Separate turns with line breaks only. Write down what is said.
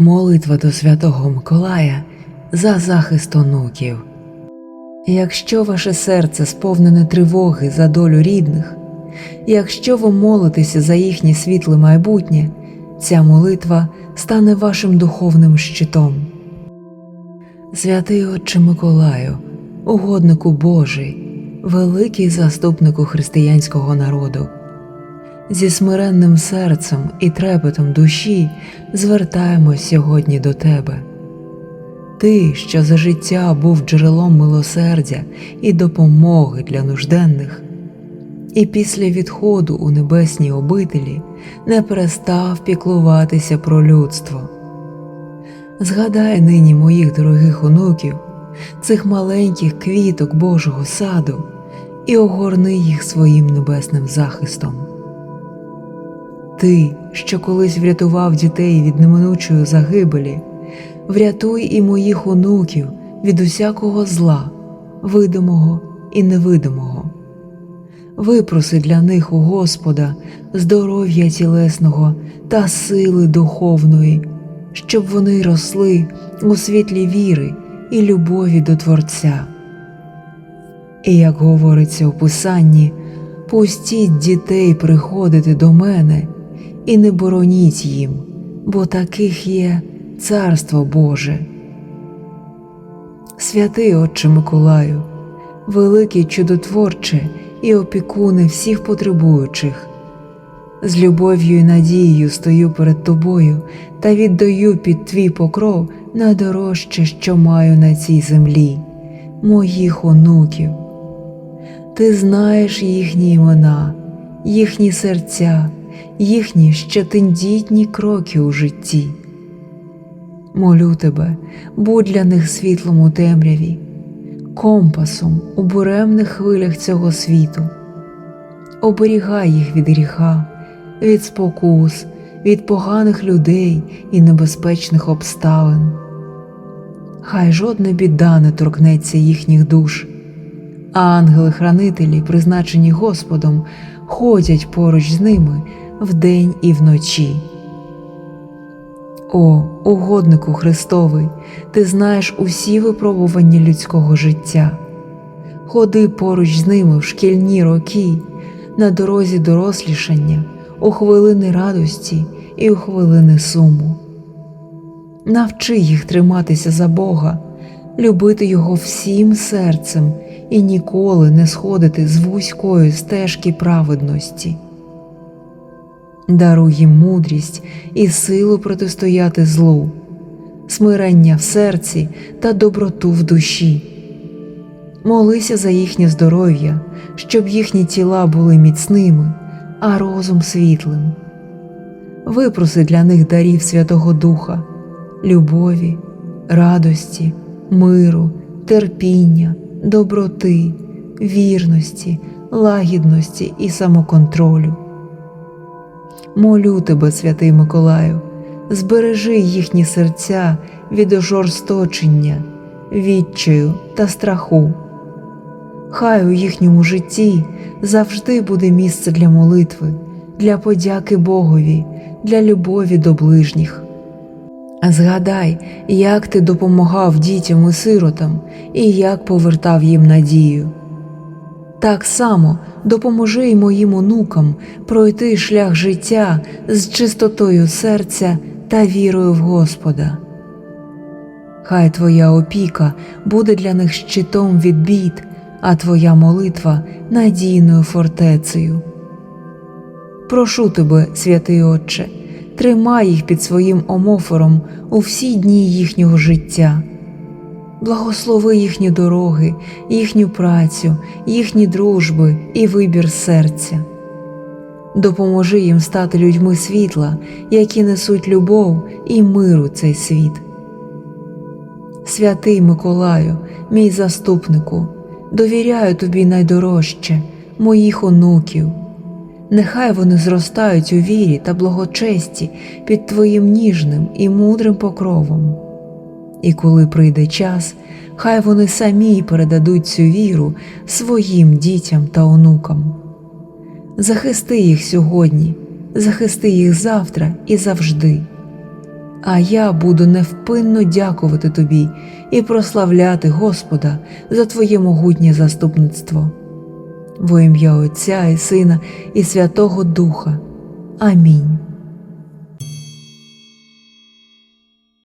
Молитва до Святого Миколая за захист онуків. Якщо ваше серце сповнене тривоги за долю рідних, якщо ви молитеся за їхнє світле майбутнє, ця молитва стане вашим духовним щитом. Святий Отче Миколаю, угоднику Божий, великий заступнику християнського народу, зі смиренним серцем і трепетом душі звертаємось сьогодні до тебе. Ти, що за життя був джерелом милосердя і допомоги для нужденних, і після відходу у небесній обителі не перестав піклуватися про людство. Згадай нині моїх дорогих онуків, цих маленьких квіток Божого саду, і огорни їх своїм небесним захистом. Ти, що колись врятував дітей від неминучої загибелі, врятуй і моїх онуків від усякого зла, видимого і невидимого. Випроси для них у Господа здоров'я тілесного та сили духовної, щоб вони росли у світлі віри і любові до Творця. І як говориться у Писанні, пустіть дітей приходити до мене і не бороніть їм, бо таких є Царство Боже. Святий Отче Миколаю, великий чудотворче і опікуне всіх потребуючих. З любов'ю і надією стою перед тобою та віддаю під твій покров найдорожче, що маю на цій землі, моїх онуків. Ти знаєш їхні імена, їхні серця, їхні ще тендітні кроки у житті. Молю тебе, будь для них світлом у темряві, компасом у буремних хвилях цього світу. Оберігай їх від гріха, від спокус, від поганих людей і небезпечних обставин. Хай жодна біда не торкнеться їхніх душ, а ангели-хранителі, призначені Господом, ходять поруч з ними вдень і вночі. О, угоднику Христовий, ти знаєш усі випробування людського життя. Ходи поруч з ними в шкільні роки, на дорозі дорослішання, у хвилини радості і у хвилини суму. Навчи їх триматися за Бога, любити Його всім серцем і ніколи не сходити з вузької стежки праведності. Даруй їм мудрість і силу протистояти злу, смирення в серці та доброту в душі. Молися за їхнє здоров'я, щоб їхні тіла були міцними, а розум світлим. Випроси для них дарів Святого Духа, любові, радості, миру, терпіння, доброти, вірності, лагідності і самоконтролю. Молю тебе, святий Миколаю, збережи їхні серця від ожорсточення, відчаю та страху. Хай у їхньому житті завжди буде місце для молитви, для подяки Богові, для любові до ближніх. Згадай, як ти допомагав дітям і сиротам і як повертав їм надію. Так само допоможи й моїм онукам пройти шлях життя з чистотою серця та вірою в Господа. Хай Твоя опіка буде для них щитом від бід, а Твоя молитва надійною фортецею. Прошу тебе, святий Отче, тримай їх під своїм омофором у всі дні їхнього життя. Благослови їхні дороги, їхню працю, їхні дружби і вибір серця. Допоможи їм стати людьми світла, які несуть любов і мир у цей світ. Святий Миколаю, мій заступнику, довіряю тобі найдорожче, моїх онуків. Нехай вони зростають у вірі та благочесті під твоїм ніжним і мудрим покровом. І коли прийде час, хай вони самі передадуть цю віру своїм дітям та онукам. Захисти їх сьогодні, захисти їх завтра і завжди. а я буду невпинно дякувати тобі і прославляти Господа за Твоє могутнє заступництво. Во ім'я Отця і Сина і Святого Духа. Амінь.